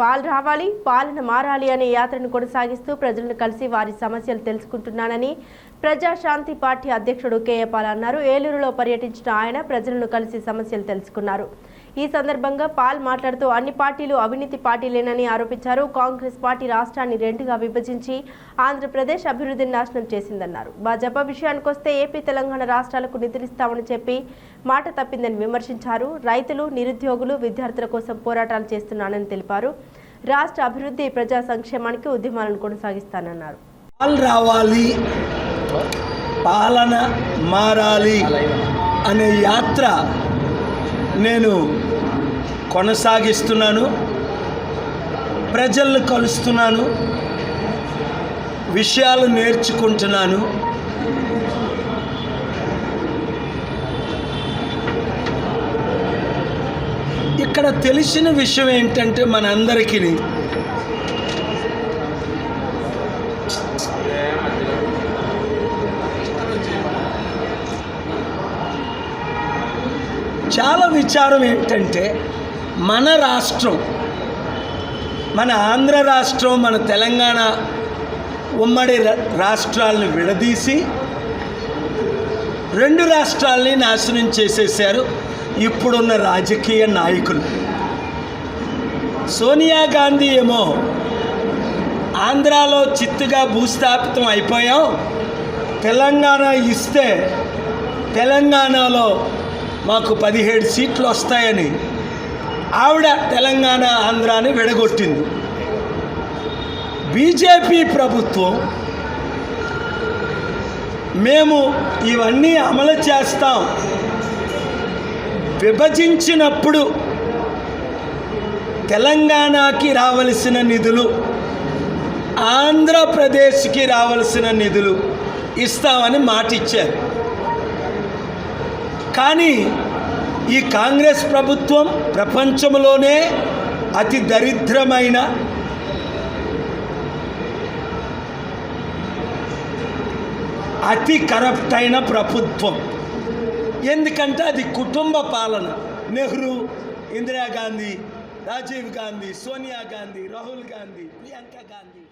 పాలు రావాలి పాలన మారాలి అనే యాత్రను కొనసాగిస్తూ ప్రజలను కలిసి వారి సమస్యలు తెలుసుకుంటున్నానని ప్రజాశాంతి పార్టీ అధ్యక్షుడు కేఏపాల్ అన్నారు. ఏలూరులో పర్యటించిన ఆయన ప్రజలను కలిసి సమస్యలు తెలుసుకున్నారు. ఈ సందర్భంగా పాల్ మాట్లాడుతూ అన్ని పార్టీలు అవినీతి పార్టీలేనని ఆరోపించారు. కాంగ్రెస్ పార్టీ రాష్ట్రాన్ని రెండుగా విభజించి ఆంధ్రప్రదేశ్ అభివృద్ధిని నాశనం చేసిందన్నారు. భాజపా విషయానికొస్తే ఏపీ తెలంగాణ రాష్ట్రాలకు నిధులిస్తామని చెప్పి మాట తప్పిందని విమర్శించారు. రైతులు నిరుద్యోగులు విద్యార్థుల కోసం పోరాటాలు చేస్తున్నానని తెలిపారు. రాష్ట్ర అభివృద్ధి ప్రజా సంక్షేమానికి ఉద్యమాలను కొనసాగిస్తానన్నారు. రావాలి. పాలన మారాలి అనే యాత్ర నేను కొనసాగిస్తున్నాను ప్రజలను కలుస్తున్నాను విషయాలు నేర్చుకుంటున్నాను. ఇక్కడ తెలిసిన విషయం ఏంటంటే మనందరికీ చాలా విచారం ఏంటంటే మన రాష్ట్రం మన ఆంధ్ర రాష్ట్రం మన తెలంగాణ ఉమ్మడి రా- రాష్ట్రాలను విడదీసి రెండు రాష్ట్రాలని నాశనం చేసేసారు ఇప్పుడున్న రాజకీయ నాయకులు. సోనియా గాంధీ ఏమో ఆంధ్రాలో చిత్తుగా భూస్థాపితం అయిపోయాం తెలంగాణ ఇస్తే తెలంగాణలో మాకు పదిహేడు సీట్లు వస్తాయని ఆవిడ తెలంగాణ ఆంధ్రాని విడగొట్టింది. బీజేపీ ప్రభుత్వం మేము ఇవన్నీ అమలు చేస్తాం. విభజించినప్పుడు తెలంగాణకి రావలసిన నిధులు ఆంధ్రప్రదేశ్కి రావలసిన నిధులు ఇస్తామని మాటిచ్చారు. కానీ ఈ కాంగ్రెస్ ప్రభుత్వం ప్రపంచంలోనే అతి దరిద్రమైన అతి కరప్ట్ అయిన ప్రభుత్వం. ఎందుకంటే అది కుటుంబ పాలన. నెహ్రూ ఇందిరాగాంధీ రాజీవ్ గాంధీ సోనియా గాంధీ రాహుల్ గాంధీ ప్రియాంక గాంధీ.